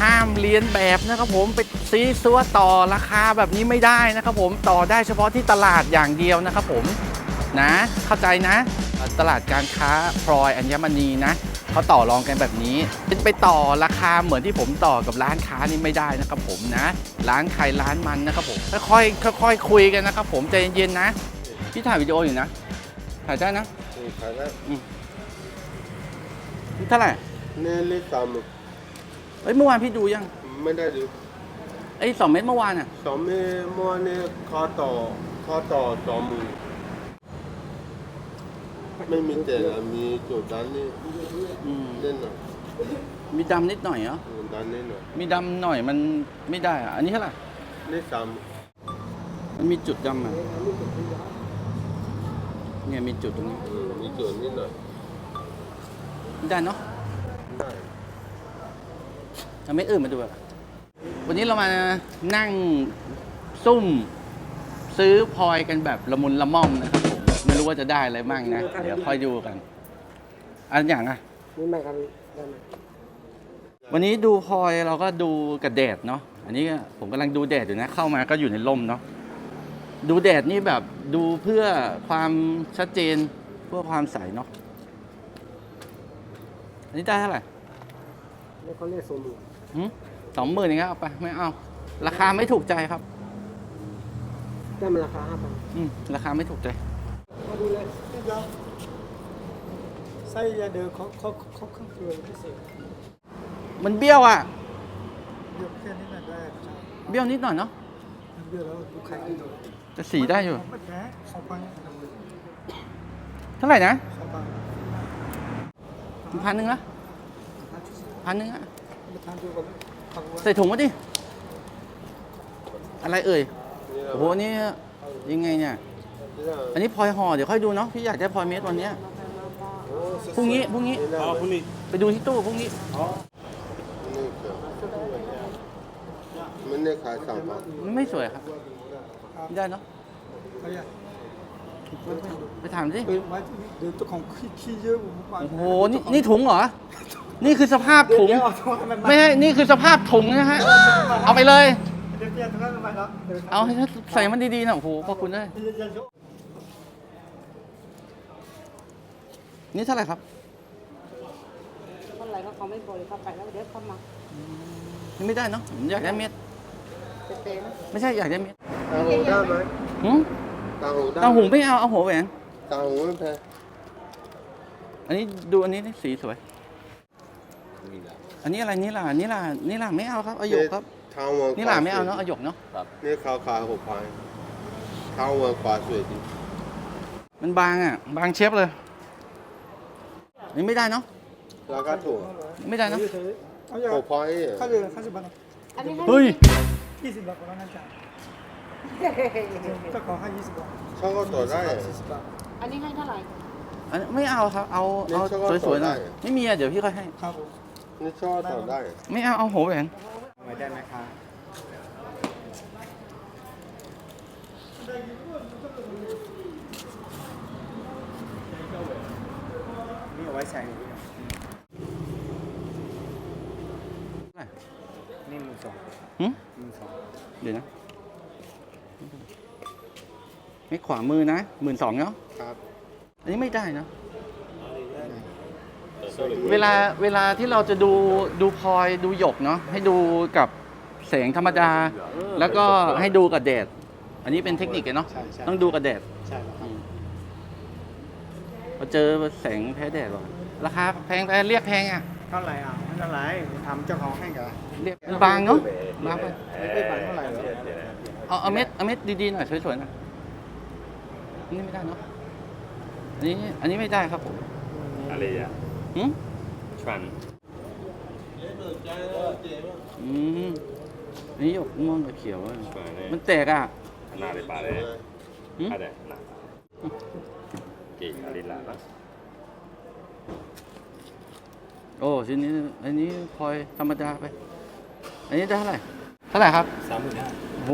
ห้ามเลียนแบบนะครับผมไปซีซัวต่อราคาแบบนี้ไม่ได้นะครับผมต่อได้เฉพาะที่ตลาดอย่างเดียวนะครับผมนะเข้าใจนะ ตลาดการค้าพลอยอัญมณีนะเขาต่อรองกันแบบนี้ไปต่อราคาเหมือนที่ผมต่อกับร้านค้านี่ไม่ได้นะครับผมนะ ร้านใครร้านมันนะครับผมค่อยๆค่อยๆคุยกันนะครับผมใจเย็นๆนะพี่ถ่ายวิดีโออยู่นะถ่ายได้นะนี่ขายได้เท่าไหร่เนี่ยเลขสาม เอ้ยเมื่อวานพี่ดูยังไม่ได้ดูไอ้สองเม็ดเมื่อวานอะสองเมื่อเมื่อวานเนี่ยคอต่อคอต่อสองหมือไม่มีแต่มีจุดด้านนี้อืมเล่นหน่อยมีดำนิดหน่อยเหรออืมด้านนี้หน่อยมีดำหน่อยมันไม่ได้อะอันนี้เท่าไหร่เลขสามมันมีจุดดำอะเนี่ยมีจุดตรงนี้อืมมีจุดนิดหน่อยไม่ได้เนาะได้ เอาเม็ดอื่นมาดูอะวันนี้เรามานั่งซุ่ม ซื้อพลอยกันแบบละมุนละม่อมนะครับผมไม่รู้ว่าจะได้อะไรบ้างนะ เดี๋ยวค่อยดูกัน อันอย่างอะ นี่ไม่ครับได้ไหมวันนี้ดูพลอยเราก็ดูกับแดดเนาะอันนี้ผมกำลังดูแดดอยู่นะ เข้ามาก็อยู่ในร่มเนาะดูแดดนี่แบบดูเพื่อความชัดเจนเพื่อความใสเนาะอันนี้ได้เท่าไหร่ นี่เขาเรียกโซลู สองหมื่นเองครับเอาไปไม่เอา ราคาไม่ถูกใจครับได้มันราคาห้าพันอืมราคาไม่ถูกใจมาดูเลยไส้ยาเดิมเขาเขาเขาเครื่องเฟืองพิเศษมันเบี้ยวอะเดี๋ยวแค่นี้น่ะได้ครับเบี้ยวนิดหน่อยเนาะเดี๋ยวเราดูไข่กันดูแต่สีได้อยู่ไม่แพ้สองพันเท่าไหร่นะสองพันพันหนึ่งละพันหนึ่งอะ มาทานดูกับผักหวานใส่ถุงมาดิ อะไรเอ่ยนี่นะโอ้โหอันนี่ยังไงเนี่ยนี่นะอันนี้พลอยห่อ เดี๋ยวค่อยดูเนาะ พี่อยากได้พลอยเม็ดวันเนี้ยโอ้พรุ่งนี้ พรุ่งนี้นี่นะอ๋อ พรุ่งนี้ ไปดูที่ตู้พรุ่งนี้นี่ครับมันได้ขายสามพันมันไม่สวยครับ ไม่ได้เนาะเขาอยากไปถามสิเออไว้ที่เดี๋ยวเจ้าของขี้ขี้เยอะผมไปโอ้โห นี่นี่ถุงเหรอ นี่คือสภาพถุง เดี๋ยวเอาโทรศัพท์มาไม่ใช่นี่คือสภาพถุงนะฮะ เอาไปเลย เดี๋ยวเปลี่ยนโทรศัพท์มาแล้วดี๋ยวเอาให้ใส่มันดีๆนะโอ้โหขอบคุณด้วยเดี๋ยวเดี๋ยวเดี๋ยวนี่เท่าไหร่ครับ เท่าไหร่ก็เขาไม่บริเขาไปแล้วเดี๋ยวเขามานี่ไม่ได้เนาะผมอยากได้เม็ด เต็มไม่ใช่อยากได้เม็ดตาหูได้ไหมหืมตาหูได้เตาหูไม่เอาเอาหัวแหวน ตาหูไม่แพ้อันนี้ดูอันนี้นี่สีสวย อันนี้อะไรนี่ล่ะนี่ล่ะนี่ล่ะไม่เอาครับเอาหยกครับเท้าวังนี่ล่ะไม่เอาเนาะเอาหยกเนาะนี่เขาขายหกพันเท้าวังขวาสวยจริงมันบางอะ บางเชฟเลยอันนี่ไม่ได้เนาะราคาถูกไม่ได้เนาะเขาอยากหกพันเองเขาเหลือห้าสิบบาทอันนี้ให้เฮ้ยยี่สิบบาทก็แล้วน่าจะเจ้าของให้ยี่สิบบาทเขาก็ต่อได้สี่สิบบาท อันนี้ให้เท่าไหร่อันนี้ไม่เอาครับเอาเอานี่ชอบสวยๆหน่อยต่อได้ ไม่มีอะเดี๋ยวพี่ค่อยให้ครับผม นี่ชอบต่อได้ไม่เอาเอาหัวแหวนไว้ได้ไหมครับนี่เอาไว้ใส่นี่มือสองหึมือสองเดี๋ยวนะ ไม่ขวามือนะหมื่นสองเนาะครับ อันนี้ไม่ได้นะ เวลาเวลาที่เราจะดูดูพลอยดูหยกเนาะให้ดูกับแสงธรรมดา แล้วก็ให้ดูกับแดดอันนี้เป็นเทคนิคอะเนาะใช่ใช่ต้องดูกับแดดใช่ครับพอเจอแสงแพ้แดดหรอราคาแพงไปเรียกแพงอะเท่าไหร่อะไม่เท่าไหร่ทำเจ้าของให้กันเรียกบางเนาะบางไปไม่ได้บาทเท่าไหร่หรอเอาเอาเม็ดเอาเม็ดดีๆหน่อยสวยๆหน่อยอันนี้ไม่ได้เนาะอันนี้อันนี้ไม่ได้ครับผมอะไรอะ หืมชวนอืมอันนี้หยกม่วงกับเขียวอะชวนนี่มันแตกอะหน้าเลยปลาเลยหืมอะไรหน้ากี่อะไรล่ะนะโอ้ชิ้นนี้ อันนี้พลอยธรรมดาไป อันนี้ได้เท่าไหร่เท่าไหร่ครับสามหมื่นห้าโห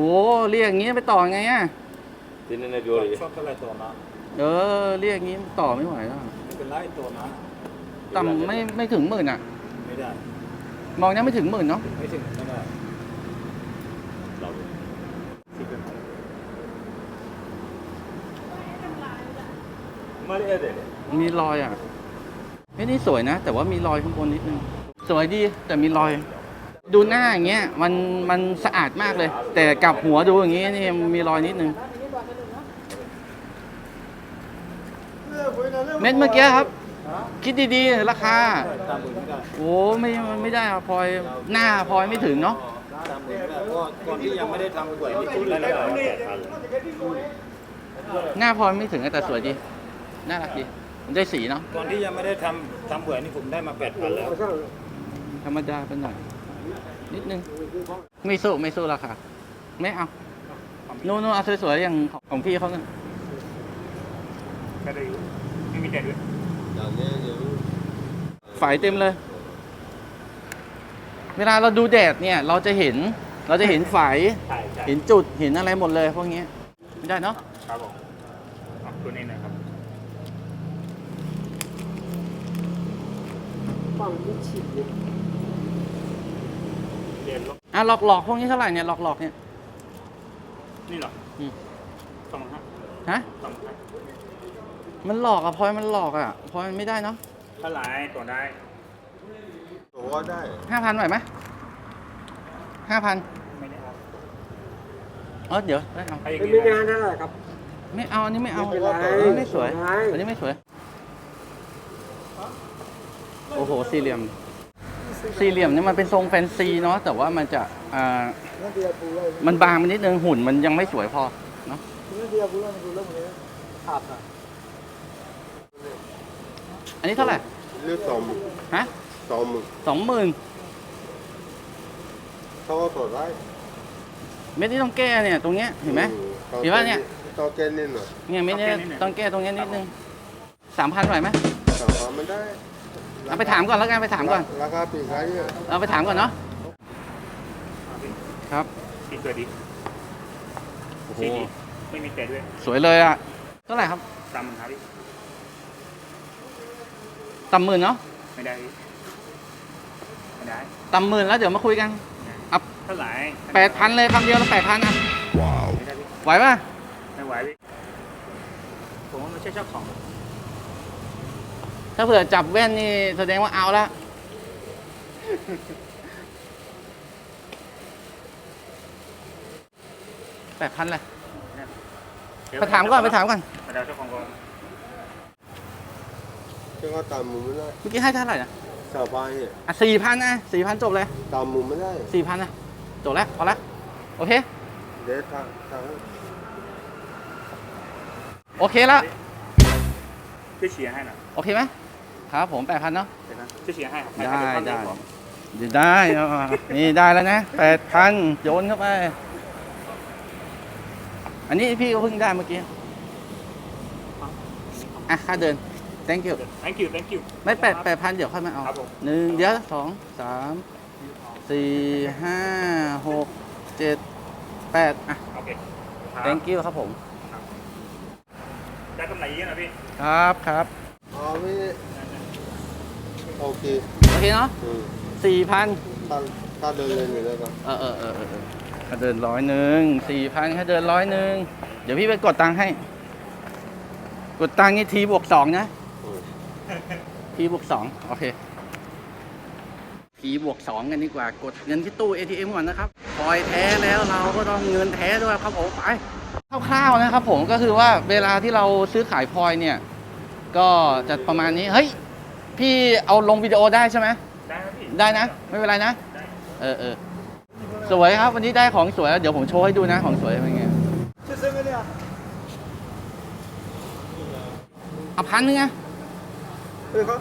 เรียกอย่างงี้ไปต่อไงอะที่นั่นในดูเลยชอบเท่าไหร่ตัวนะเออ เรียกอย่างงี้ต่อไม่ไหวแล้ว ไม่เป็นไรตัวนะ ต่ำไม่ไม่ถึงหมื่นอะ ไม่ได้อมองยังไม่ถึงหมื่นเนาะไม่ถึงไม่ได้เราสิบเป็นไม่ได้เด็ดมีรอยอะเฮ้ยนี่สวยนะ แต่ว่ามีรอยข้างบนนิดนึง สวยดีแต่มีรอย ดูหน้าอย่างเงี้ยมันมันสะอาดมากเลย แต่กลับหัวดูอย่างงี้นี่มีรอยนิดนึงเม็ดเมื่อกี้ครับ คิดดีๆ ราคา ตามมือไม่ได้โอ้ไม่มันไม่ได้อะพลอยหน้าพลอยไม่ถึงเนาะตามมือไม่ได้เพราะว่าก่อนที่ยังไม่ได้ทำป่วยนี่คุณได้ราคาแปดพันหน้าพลอยไม่ถึงแต่สวยดีน่ารักดีมันได้สีเนาะก่อนที่ยังไม่ได้ทำทำป่วยนี่ผมได้มาแปดพันแล้วธรรมดาไปหน่อย นิดนึง ไม่สู้ไม่สู้ราคาไม่เอาโน่นโน่นเอาสวยๆอย่างของของพี่เขาเนี่ย ก็ได้ไม่มีแต่ด้วย อย่างนี้เดี๋ยวฝายเต็มเลย เวลาเราดูแดดเนี่ย เราจะเห็นเราจะเห็นฝายเห็นจุดเห็นอะไรหมดเลยพวกนี้ไม่ได้เนาะครับผมตัวนี้นะครับฝั่งนี้ฉีดเลยเรียนลบอะหลอกหลอกๆพวกนี้เท่าไหร่เนี่ยหลอกหลอกๆเนี่ยนี่หรออืมสองห้าฮะ มันหลอกอะพลอยมันหลอกอะพลอยมันไม่ได้เนาะถ้าหลายตัวได้ผมว่าได้ห้าพันไหวไหมห้าพันไม่ได้เอาเออเดี๋ยวได้เอาถ้าอย่างเป็นนี้มีนะงานเท่าไหร่ครับ ไม่เอาอันนี้ไม่เอาไม่เป็นไรอันนี้ไม่สวยไม่อันนี้ไม่สวยโอ้โหสี่เหลี่ยม สี่เหลี่ยมนี่มันเป็นทรงแฟนซีเนาะแต่ว่ามันจะอ่านั่นเดียวกูเลยมันบางไปนิดนึงหุ่นมันยังไม่สวยพอเนาะ นั่นเดียวกูเลยมันดูเรื่ องนี้ขาดอะอันนี้เท่าไหร่เลือกสองหมื่นฮะสองหมื่นสองหมื่นเขาก็ตรวจได้เม็ดนี้ต้องแก้เนี่ยตรงเนี้ยเห็นไหมต้องเห็นปะเนี่ยต้องแก้นิดหน่อยเนี่ยเม็ดเนี้ยต้องแก้ตรงเนี้ยนิดนึงสามพันไหวไหมแต่ว่ามันได้เอาไปถามก่อนแล้วกันไปถามก่อน ราคาปีกไก่เนี่ยเอาไปถามก่อนเนาะครับติดตัวดีโอ้โหสีดีไม่มีแต่ด้วยสวยเลยอะเท่าไหร่ครับ ตามมันครับพี่ ต่ำหมื่นเนาะไม่ได้พี่ไม่ได้ต่ำหมื่นแล้วเดี๋ยวมาคุยกัน อัพ เท่าไหร่แปดพันเลยคำเดียวแล้วแปดพันอะไม่ได้พี่ไหวป่ะ ไม่ไหวพี่ผมว่าไม่ใช่เจ้าของถ้าเผื่อจับแว่นนี่แสดงว่าเอาละแปดพันเลยเดี๋ยวไปถามก่อน ไปถามก่อน ไปถามเจ้าของก่อน ซึ่งก็ตามมุมไม่ได้เมื่อกี้ให้เท่าไหร่นะชาวบ้านเนี่ยอะสี่พันนะสี่พันจบเลยตามมุมไม่ได้สี่พันนะจบแล้วพอแล้วโอเค เดี๋ยวทางทางโอเคแล้วช่วยเชียร์ให้หน่อยโอเคไหมครับผมแปดพันเนาะเดี๋ยวนะช่วยเชียร์ให้ครับได้ให้ได้ท่านก่อนเดี๋ยวได้เอามานี่ได้แล้วนะแปดพันโยนเข้าไป อันนี้พี่ก็เพิ่งได้เมื่อกี้อะค่าเดิน thank you thank you thank you ไม่แปดแปดพันเดี๋ยวค่อยมาเอาครับผม หนึ่งเดี๋ยวสองสามสี่ห้าหกเจ็ดแปดอะ โอเคครับ thank you ครับผมได้กำไรเยอะนะพี่ ครับครับอ๋อไม่โอเคโอเคเนาะอืมสี่พันถ้าถ้าเดินเลยอยู่แล้วก็เออเออเออเออเออค่าเดินร้อยหนึ่งสี่พันค่าเดินร้อยหนึ่งเดี๋ยวพี่ไปกดตังค์ให้ กดตังค์นี่ทีบวกสองนะ อืมทีบวกสองโอเคทีบวกสองกันดีกว่ากดเงินที่ตู้ ATM ก่อนนะครับพลอยแท้แล้วเราก็ต้องเงินแท้ด้วยครับผมไปคร่าวๆนะครับผมก็คือว่าเวลาที่เราซื้อขายพลอยเนี่ย ก็จะประมาณนี้ เฮ้ย พี่เอาลงวิดีโอได้ใช่ไหมได้ครับพี่ได้นะ ไม่เป็นไรนะ เออเออสวยครับ วันนี้ได้ของสวยแล้วเดี๋ยวผมโชว์ให้ดูนะของสวยเป็นไงชื่อเซ็งเลยเนี่ยเอาพันนึงอะ เออเขา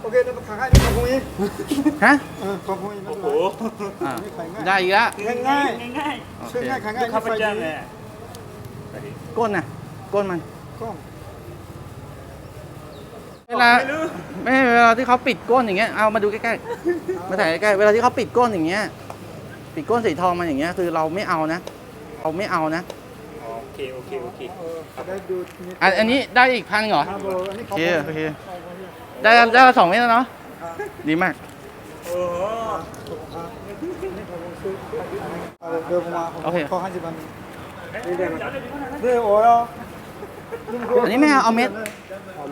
โอเคแล้วขายง่ายนี่ของพวกนี้ฮะเออของพวกนี้ไม่โอ้เป็นโหไรอ่านี่ขายง่าย ได้อีกแล้วง่ายง่ายง่ายโอชื่อเคง่ายขายๆง่ายลูกค้าประจำเลยก้นน่ะ ก้นมัน กล้องเวลาไม่เวลาที่เขาปิดก้นอย่างเงี้ย เอามาดูใกล้ๆ มาถ่ายใกล้ๆ เวลาที่เขาปิดก้นอย่างเงี้ย ปิดก้นสีทองมันอย่างเงี้ย คือเราไม่เอานะ เราไม่เอานะ โอเคโอเคโอเค เออได้ดูนี่อันอันนี้ได้อีกพันเหรอ ครับผมอันนี้โอของเคผมโอเค ได้ได้ละสองเมตรแล้วเนาะดีมากขอบคุณครับนี่ผมซื้อเอาเดี๋ยวผมมาผมโอเคขอห้าสิบวันนี่เดี๋ยวเดี๋ยวโอ้ยอันนี้ไม่เอาเอาเม็ดขอบ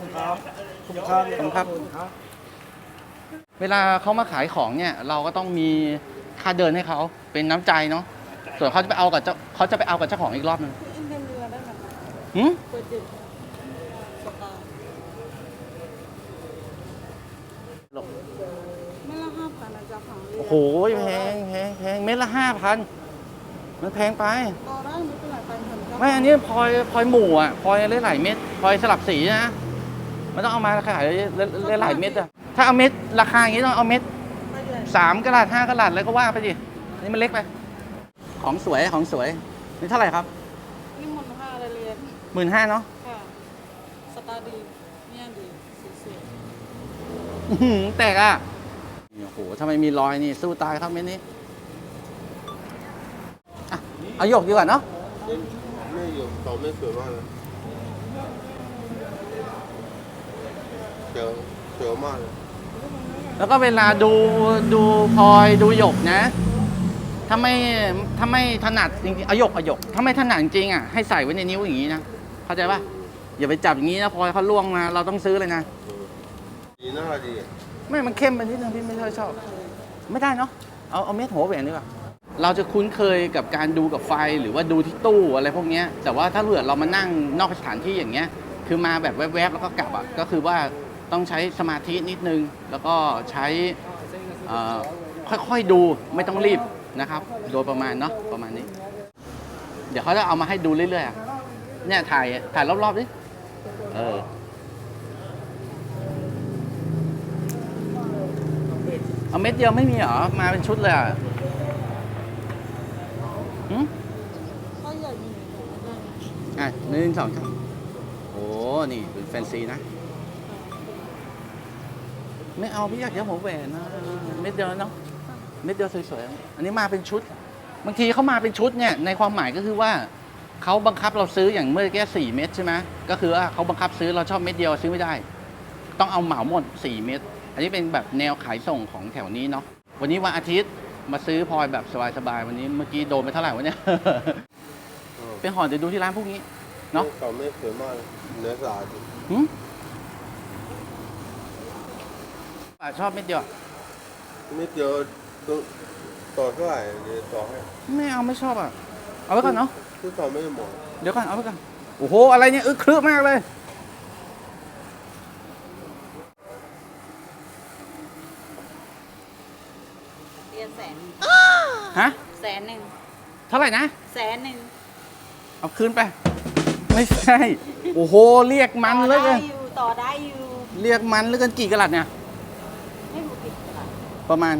คุณครับขอบคุณครับขอบคุณครับขอบคุณครับ เวลาเขามาขายของเนี่ย เราก็ต้องมีค่าเดินให้เขาเป็นน้ำใจเนาะส่วนเขาจะไปเอากับเจ้าเขาจะไปเอากับเจ้าของอีกรอบหนึงอินเดียเรือได้ไหมคะ หืม เปิดจิตสตาร์ไม่ละห้าพันนะจ๊ะข องเรือโอ้โหแพงแพงแพงเม็ดละห้าพันมันแพงไปต่อได้ไม่เป็นไรไปเถอะจ้ะไม่อันนี้พลอยพลอยหมู่อะพลอยหลายๆเม็ดพลอยสลับสีนะมันต้องเอามาขายหลายๆเม็ดอะถ้าเอาเม็ดราคาอย่างนี้ต้องเอาเม็ดไปเลยสามกะลัดห้ากะลัดแล้วก็ว่าไปดิอันนี้มันเล็กไปของสวยของสวยนี่เท่าไหร่ครับนี่หมดห้าเลยเรียนหมื่นห้าเนาะค่ะสตาร์ดีเนี่ยดีสวยอื้อหือแตกอะ โอ้โหทำไมมีรอยนี่สู้ตายครับเม็ดนี้อะเอาหยกดีกว่าเนาะไม่อยู่ต่อไม่สวยมากเลยเจ๋อเจ๋อมากเลยแล้วก็เวลาดูดูพลอยดูหยกนะ ถ้าไม่ถ้าไม่ถนัดจริงๆเอาหยกเอาหยก ถ้าไม่ถนัดจริงๆอะให้ใส่ไว้ในนิ้วอย่างนี้นะ เข้าใจป่ะอย่าไปจับอย่างนี้นะพลอยเขาล่วงมา เราต้องซื้อเลยนะดีหน้าดี ไม่มันเข้มไปนิดนึงพี่ไม่ค่อยชอบ ไม่ได้เนาะเอาเอาเม็ดหัวแหวนดีกว่าเราจะคุ้นเคยกับการดูกับไฟหรือว่าดูที่ตู้อะไรพวกนี้แต่ว่าถ้าเผื่อเรามานั่งนอกสถานที่อย่างเงี้ย คือมาแบบแวบๆแล้วก็กลับอะก็คือว่าต้องใช้สมาธินิดนึง แล้วก็ใช้ค่อยๆดูไม่ต้องรีบนะครับ โดยประมาณเนาะประมาณนี้ เดี๋ยวเขาจะเอามาให้ดูเรื่อยๆเนี่ยถ่ายถ่ายรอบๆดิเออ เอาเม็ดเดียวไม่มีเหรอ มาเป็นชุดเลยอะหืมๆถ้าใหญ่มีอะหนึ่งสองสามโอ้ นี่เป็นแฟนซีนะ ไม่เอาพี่อยากจะหัวแหวนนะเม็ดเดียวเนาะเม็ดเดียวสวยๆ อันนี้มาเป็นชุด บางทีเขามาเป็นชุดเนี่ยในความหมายก็คือว่าเขาบังคับเราซื้ออย่างเมื่อกี้สี่เม็ดใช่ไหมก็คือว่าเขาบังคับซื้อเราชอบเม็ดเดียวซื้อไม่ได้ ต้องเอาเหมาหมดสี่เม็ด อันนี้เป็นแบบแนวขายส่งของแถวนี้เนาะวันนี้วันอาทิตย์มาซื้อพลอยแบบสบายๆวันนี้เมื่อกี้โดนไปเท่าไหร่วะเนี่ยเออเป็นห่อเดี๋ยวดูที่ร้านพวกนี้ เนอะต่อไม่สวยมากเลยเนื้อสะอาดดีหืมอะชอบเม็ดเดียวอะไม่เจอตัวต่อเท่าไหร่เดี๋ยวต่อให้ไม่เอาไม่ชอบอะ เอาไว้ก่อนเนาะคือต่อไม่หมดเดี๋ยวก่อนเอาไว้ก่อนโอ้โหอะไรเนี่ยอึกครึกมากเลย เรียนแสน ฮะ แสนหนึ่งเท่าไหร่นะ แสนหนึ่งเอาคืนไป ไม่ใช่ โอ้โห เรียกมันเหลยต่อกัได้นอยู่ต่อได้อยู่เรียกมันเหลยกันกี่กะลัดเนี่ย ไม่รู้ผิดค่ะประมาณ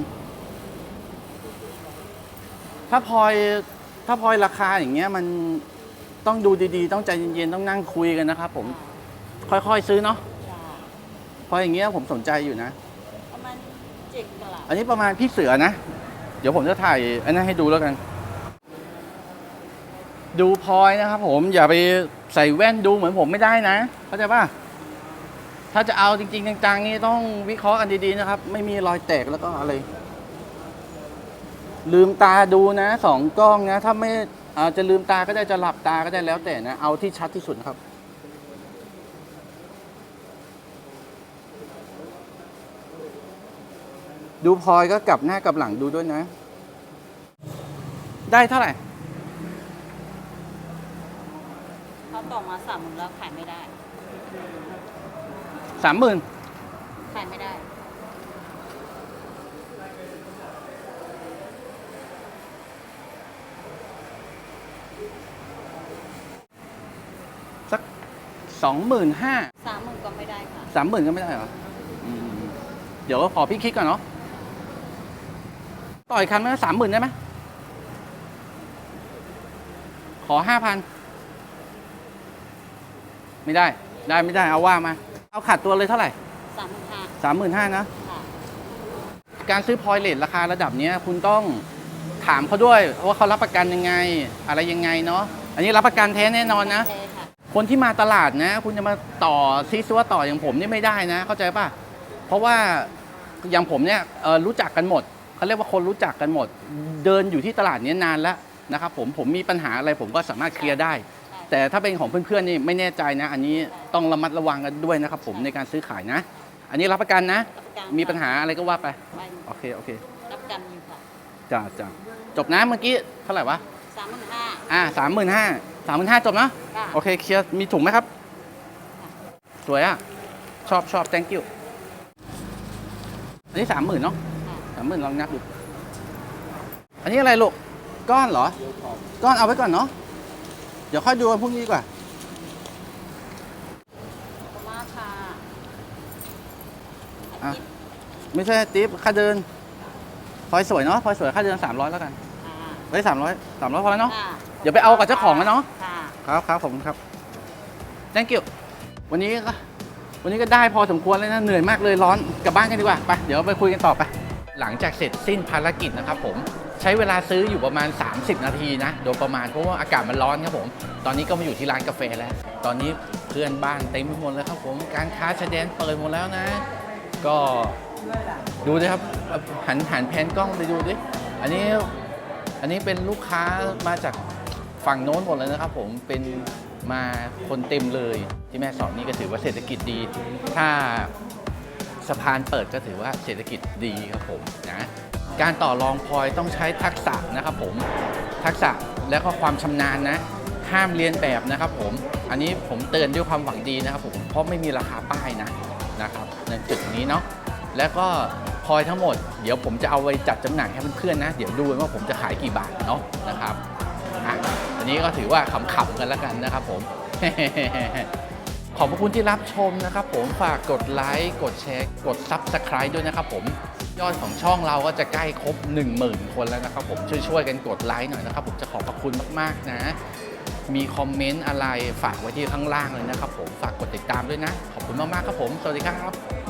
ถ้าพลอย ถ้าพลอยราคาอย่างเงี้ย มันต้องดูดีๆ ต้องใจเย็นๆ ต้องนั่งคุยกันนะครับผม ค่อยๆ ซื้อเนาะจ้าเพราะอย่างเงี้ยผมสนใจอยู่นะ ประมาณเจ็ดกะลัดอันนี้ประมาณพี่เสือนะ เดี๋ยวผมจะถ่ายอันนั้นให้ดูแล้วกัน ดูพลอยนะครับผมอย่าไปใส่แว่นดูเหมือนผมไม่ได้นะเข้าใจป่ะถ้าจะเอาจริง ๆ จังๆนี่ต้องวิเคราะห์กันดีๆนะครับ ไม่มีรอยแตกแล้วก็อะไร ลืมตาดูนะสองกล้องนะ ถ้าไม่อาจจะลืมตาก็ได้จะหลับตาก็ได้แล้วแต่นะ เอาที่ชัดที่สุดครับ ดูพลอยก็กลับหน้ากลับหลังดูด้วยนะ ได้เท่าไหร่เขาต่อมาสามหมื่นแล้วขายไม่ได้สามหมื่นขายไม่ได้ สักสองหมื่นห้าสามหมื่นก็ไม่ได้ค่ะ สามหมื่นก็ไม่ได้เหรออืมเดี๋ยวขอพี่คิดก่อนเนาะ ต่อยคันไหมสามหมื่นได้ไหมขอห้าพันไม่ได้ ได้ไม่ได้เอาว่ามา เอาขาดตัวเลยเท่าไหร่สามหมื่นห้าสามหมื่นห้านะค่ะการซื้อพลอยเลทราคาระดับเนี้ยคุณต้องถามเขาด้วยว่าเขารับประกันยังไง อะไรยังไงเนาะอันนี้รับประกันแท้แน่นอนนะใช่ค่ะคนที่มาตลาดนะ คุณจะมาต่อซีซัวต่ออย่างผมนี่ไม่ได้นะ เข้าใจป่ะ เพราะว่าอย่างผมเนี่ยเอ่อรู้จักกันหมด เขาเรียกว่าคนรู้จักกันหมด เดินอยู่ที่ตลาดนี้นานแล้วนะครับผมผมมีปัญหาอะไรผมก็สามารถเคลียร์ได้ แต่ถ้าเป็นของเพื่อนๆนี่ไม่แน่ใจนะ อันนี้ต้องระมัดระวังกันด้วยนะครับผมในการซื้อขายนะ อันนี้รับประกันนะรับประกันมีปัญหาอะไรก็ว่าไปไม่โอเคโอเครับประกันอยู่ค่ะจ้าจ้าจบนะเมื่อกี้เท่าไหร่วะสามหมื่นห้าอ่าสามหมื่นห้าสามหมื่นห้าจบเนอะค่ะโอเคเคลียร์มีถุงไหมครับ สวยอะชอบชอบ thank you อันนี้สามหมื่นเนาะค่ะสามหมื่นลองนับดู อันนี้อะไรลูก ก้อนเหรอ ก้อนเอาไว้ก่อนเนาะ เดี๋ยวค่อยดูวันพรุ่งนี้ดีกว่า ขอบคุณมากค่ะอะ ไม่ใช่ติ๊บค่าเดิน พลอยสวยเนาะ พลอยสวยค่าเดินสามร้อยแล้วกันค่ะเฮ้ยสามร้อยสามร้อยพอแล้วเนาะ ค่ะเดี๋ยวไปเอากับเจ้าของกันเนาะ ค่ะ ครับครับผมครับ thank you วันนี้ก็วันนี้ก็ได้พอสมควรเลยนะ เหนื่อยมากเลยร้อนกลับบ้านกันดีกว่า ไป เดี๋ยวไปคุยกันต่อไป หลังจากเสร็จสิ้นภารกิจนะครับผมใช้เวลาซื้ออยู่ประมาณ 30 นาทีนะโดยประมาณเพราะว่าอากาศมันร้อนครับผม ตอนนี้ก็มาอยู่ที่ร้านกาแฟแล้ว ตอนนี้เพื่อนบ้านเต็มไปหมดเลยครับผมการค้าชายแดนเปิดหมดแล้วนะ ก็ดูดิครับหันหันแพนกล้องไปดูดิอันนี้อันนี้เป็นลูกค้ามาจากฝั่งโน้นหมดเลยนะครับผมเป็นมาคนเต็มเลยที่แม่สอนนี่ก็ถือว่าเศรษฐกิจดี ถ้า สะพานเปิดก็ถือว่าเศรษฐกิจดีครับผมนะการต่อรองพลอยต้องใช้ทักษะนะครับผมทักษะและก็ความชำนาญนะห้ามเรียนแบบนะครับผมอันนี้ผมเตือนด้วยความหวังดีนะครับผมเพราะไม่มีราคาป้ายนะนะครับในจุดนี้เนาะแล้วก็พลอยทั้งหมดเดี๋ยวผมจะเอาไปจัดจำหน่ายให้เพื่อนๆนะ เดี๋ยวดูว่าผมจะขายกี่บาทเนาะนะครับอันนี้ก็ถือว่าขำๆกันแล้วกันนะครับผม ขอบพระคุณที่รับชมนะครับผมฝากกดไลค์กดแชร์กด Subscribe ด้วยนะครับผมยอดของช่องเราก็จะใกล้ครบ 10,000 คนแล้วนะครับผมช่วยๆกันกดไลค์หน่อยนะครับผมจะขอบพระคุณมากๆนะ มีคอมเมนต์อะไรฝากไว้ที่ข้างล่างเลยนะครับผมฝากกดติดตามด้วยนะ ขอบคุณมากๆครับผม สวัสดีครับ